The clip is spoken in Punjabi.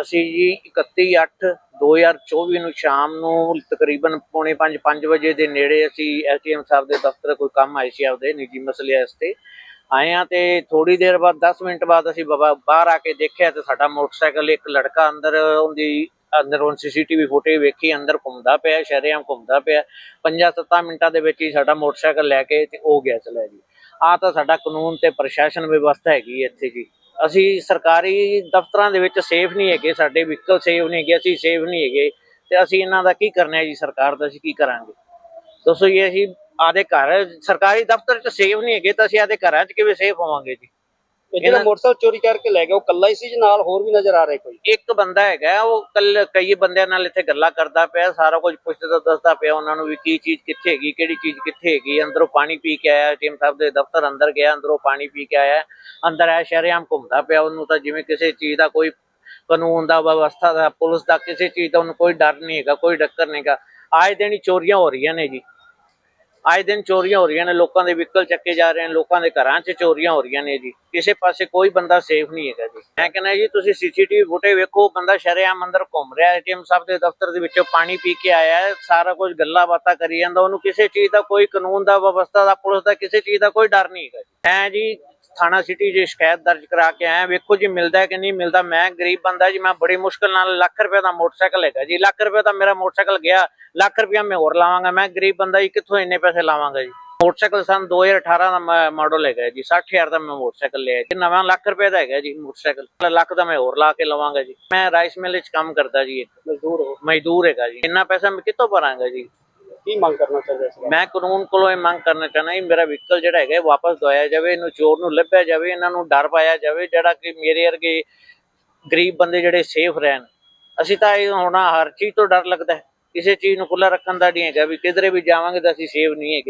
ਅਸੀਂ ਜੀ 31/8/2024 ਨੂੰ ਸ਼ਾਮ ਨੂੰ ਤਕਰੀਬਨ ਪੌਣੇ 5 5 ਵਜੇ ਦੇ ਨੇੜੇ ਅਸੀਂ ਐਸਡੀਐਮ ਸਾਹਿਬ ਦੇ ਦਫ਼ਤਰ ਕੋਈ ਕੰਮ ਆਏ ਸੀ ਆਪਦੇ ਨਿੱਜੀ ਮਸਲੇ ਵਾਸਤੇ। ਆਏ ਆ ਤੇ ਥੋੜੀ ਦੇਰ ਬਾਅਦ 10 ਮਿੰਟ ਬਾਅਦ ਅਸੀਂ ਬਾਬਾ ਬਾਹਰ ਆ ਕੇ ਦੇਖਿਆ ਤੇ ਸਾਡਾ ਮੋਟਰਸਾਈਕਲ, ਇੱਕ ਲੜਕਾ ਅੰਦਰ ਉਹਦੀ ਅੰਦਰ ਉਹ ਸੀਸੀਟੀਵੀ ਫੁਟੇਜ ਵੇਖੀ, ਅੰਦਰ ਘੁੰਮਦਾ ਪਿਆ ਸ਼ਹਿਰਿਆਂ ਘੁੰਮਦਾ ਪਿਆ। 5-7 ਮਿੰਟਾਂ ਦੇ ਵਿੱਚ ਹੀ ਸਾਡਾ ਮੋਟਰਸਾਈਕਲ ਲੈ ਕੇ ਤੇ ਉਹ ਗਿਆ ਚਲਾ ਜੀ। ਆ ਤਾਂ ਸਾਡਾ ਕਾਨੂੰਨ ਤੇ ਪ੍ਰਸ਼ਾਸਨ ਵਿਵਸਥਾ ਹੈਗੀ ਹੈ ਇੱਥੇ ਜੀ। ਅਸੀਂ ਸਰਕਾਰੀ ਦਫ਼ਤਰਾਂ ਦੇ ਵਿੱਚ ਸੇਫ ਨਹੀਂ ਹੈਗੇ, ਸਾਡੇ ਵਹੀਕਲ ਸੇਫ ਨਹੀਂ ਹੈਗੇ, ਅਸੀਂ ਸੇਫ ਨਹੀਂ ਹੈਗੇ। ਤੇ ਅਸੀਂ ਇਹਨਾਂ ਦਾ ਕੀ ਕਰਨਾ ਹੈ ਜੀ ਸਰਕਾਰ ਦਾ, ਅਸੀਂ ਕੀ ਕਰਾਂਗੇ? ਦੱਸੋ ਜੀ, ਅਸੀਂ ਆਦੇ ਘਰ, ਸਰਕਾਰੀ ਦਫ਼ਤਰ 'ਚ ਸੇਫ ਨਹੀਂ ਹੈਗੇ ਤਾਂ ਅਸੀਂ ਆਦੇ ਘਰਾਂ 'ਚ ਕਿਵੇਂ ਸੇਫ ਹੋਵਾਂਗੇ ਜੀ? ਜਿਹੜਾ ਇਹਨਾਂ- ਮੋਟਰਸਾਈਕਲ ਚੋਰੀ ਕਰਕੇ ਲੈ ਗਿਆ ਉਹ ਕੱਲਾ ਹੀ ਸੀ ਜਾਂ ਨਾਲ ਹੋਰ ਵੀ ਨਜ਼ਰ ਆ ਰਿਹਾ ਕੋਈ? ਇੱਕ ਬੰਦਾ ਹੈਗਾ ਉਹ ਕੱਲ ਕਈ ਬੰਦਿਆਂ ਨਾਲ ਇੱਥੇ ਗੱਲਾਂ ਕਰਦਾ ਪਿਆ ਸਾਰਾ ਕੁਝ ਪੁੱਛਦਾ ਦੱਸਦਾ ਪਿਆ ਉਹਨਾਂ ਨੂੰ ਵੀ ਕੀ ਚੀਜ਼ ਕਿੱਥੇ ਹੈਗੀ ਕਿਹੜੀ ਚੀਜ਼ ਕਿੱਥੇ ਹੈਗੀ ਅੰਦਰੋਂ ਪਾਣੀ ਪੀ ਕੇ ਆਇਆ ਟੀਮ ਸਾਹਿਬ ਦੇ ਦਫ਼ਤਰ ਅੰਦਰ ਗਿਆ ਅੰਦਰੋਂ ਪਾਣੀ ਪੀ ਕੇ ਆਇਆ ਅੰਦਰ ਆਇਆ ਸ਼ਰੇਆਮ ਘੁੰਮਦਾ ਪਿਆ ਉਹਨੂੰ ਤਾਂ ਜਿਵੇਂ ਕਿਸੇ ਚੀਜ਼ ਦਾ ਕੋਈ ਕਾਨੂੰਨ ਦਾ ਵਿਵਸਥਾ ਦਾ ਪੁਲਿਸ ਦਾ ਕਿਸੇ ਚੀਜ਼ ਦਾ ਉਹਨੂੰ ਕੋਈ ਡਰ ਨਹੀਂ ਹੈਗਾ ਕੋਈ ਡੱਕਰ ਨਹੀਂਗਾ ਆਏ ਦਿਨ ਚੋਰੀਆਂ ਹੋ ਰਹੀਆਂ ਨੇ ਜੀ। ਆਏ ਦਿਨ ਚੋਰੀਆਂ ਹੋ ਰਹੀਆਂ ਨੇ, ਲੋਕਾਂ ਦੇ ਵਹੀਕਲ ਚੱਕੇ ਜਾ ਰਹੇ ਨੇ, ਲੋਕਾਂ ਦੇ ਘਰਾਂ 'ਚ ਚੋਰੀਆਂ ਹੋ ਰਹੀਆਂ ਨੇ ਜੀ। ਕਿਸੇ ਪਾਸੇ ਕੋਈ ਬੰਦਾ ਸੇਫ ਨਹੀਂ ਹੈਗਾ ਜੀ। ਮੈਂ ਕਹਿੰਦਾ ਜੀ, ਤੁਸੀਂ ਸੀਸੀਟੀਵੀ ਫੁਟੇਜ ਵੇਖੋ, ਬੰਦਾ ਸ਼ਰੇਆਮ ਅੰਦਰ ਘੁੰਮ ਰਿਹਾ, ਏਟੀਐਮ ਸਾਹਿਬ ਦੇ ਦਫ਼ਤਰ ਦੇ ਵਿੱਚੋਂ ਪਾਣੀ ਪੀ ਕੇ ਆਇਆ ਸਾਰਾ ਕੁਝ ਗੱਲਾਂ ਬਾਤਾਂ ਕਰੀ ਜਾਂਦਾ, ਉਹਨੂੰ ਕਿਸੇ ਚੀਜ਼ ਦਾ ਕੋਈ ਕਾਨੂੰਨ ਦਾ, ਵਿਵਸਥਾ ਦਾ, ਪੁਲਿਸ ਦਾ ਕਿਸੇ ਚੀਜ਼ ਦਾ ਕੋਈ ਡਰ ਨਹੀਂ ਹੈਗਾ ਜੀ। ਮੈਂ ਜੀ ਥਾਣਾ ਸਿਟੀ 'ਚ ਸ਼ਿਕਾਇਤ ਦਰਜ ਕਰਾ ਕੇ ਆਇਆ, ਵੇਖੋ ਜੀ ਮਿਲਦਾ ਕਿ ਨਹੀਂ ਮਿਲਦਾ, ਮੈਂ ਗਰੀਬ ਬੰਦਾ ਜੀ, ਮੈਂ ਬੜੀ ਮੁਸ਼ਕਲ ਨਾਲ ਲੱਖ ਰੁਪਏ ਦਾ ਮੋਟਰਸਾਈਕਲ ਹੈਗਾ ਜੀ, ਲੱਖ ਰੁਪਏ ਦਾ ਮੇਰਾ ਮੋਟਰਸਾਈਕਲ ਗਿਆ, ਲੱਖ ਰੁਪਇਆ ਮੈਂ ਹੋਰ ਲਾਵਾਂਗਾ, ਮੈਂ ਗਰੀਬ ਬੰਦਾ ਜੀ ਕਿੱਥੋਂ ਇੰਨੇ ਪੈਸੇ ਲਾਵਾਂਗਾ ਜੀ? ਮੋਟਰਸਾਈਕਲ ਸਨ 2018 ਦਾ ਮਾਡਲ ਹੈਗਾ ਜੀ 60000 ਦਾ ਮੈਂ ਮੋਟਰਸਾਈਕਲ ਲਿਆ ਜੀ, ਨਵਾਂ ਲੱਖ ਰੁਪਏ ਦਾ ਹੈਗਾ ਜੀ ਮੋਟਰਸਾਈਕਲ ਲੱਖ ਦਾ ਮੈਂ ਹੋਰ ਲਾ ਕੇ ਲਵਾਂਗਾ ਜੀ। ਮੈਂ ਰਾਈਸ ਮਿਲ ਵਿੱਚ ਕੰਮ ਕਰਦਾ ਜੀ ਮਜ਼ਦੂਰ ਮਜ਼ਦੂਰ ਹੈਗਾ ਜੀ, ਇੰਨਾ ਪੈਸਾ ਮੈਂ ਕਿੱਥੋਂ ਭਰਾਂਗਾ ਜੀ? ਕੀ ਮੰਗ ਕਰਨਾ ਚਾਹੁੰਦੇ ਇਸ ਮੈਂ ਕਾਨੂੰਨ ਕੋਲੋਂ ਇਹ ਮੰਗ ਕਰਨਾ ਚਾਹਨਾ ਜੀ, ਮੇਰਾ ਵਹੀਕਲ ਜਿਹੜਾ ਹੈਗਾ ਵਾਪਸ ਦਵਾਇਆ ਜਾਵੇ, ਇਹਨੂੰ ਚੋਰ ਨੂੰ ਲੱਭਿਆ ਜਾਵੇ, ਇਹਨਾਂ ਨੂੰ ਡਰ ਪਾਇਆ ਜਾਵੇ, ਜਿਹੜਾ ਕਿ ਮੇਰੇ ਵਰਗੇ ਗਰੀਬ ਬੰਦੇ ਜਿਹੜੇ ਸੇਫ ਰਹਿਣ। ਅਸੀਂ ਤਾਂ ਇਹ ਹੋਣਾ ਹਰ ਚੀਜ਼ ਤੋਂ ਡਰ ਲੱਗਦਾ ਹੈ। ਕਿਸੇ ਚੀਜ਼ ਨੂੰ ਖੁੱਲਾ ਰੱਖਣ ਦਾ ਨਹੀਂ ਹੈਗਾ ਵੀ ਕਿਧਰੇ ਵੀ ਜਾਵਾਂਗੇ ਤਾਂ ਅਸੀਂ ਸੇਫ ਨਹੀਂ ਹੈਗੇ।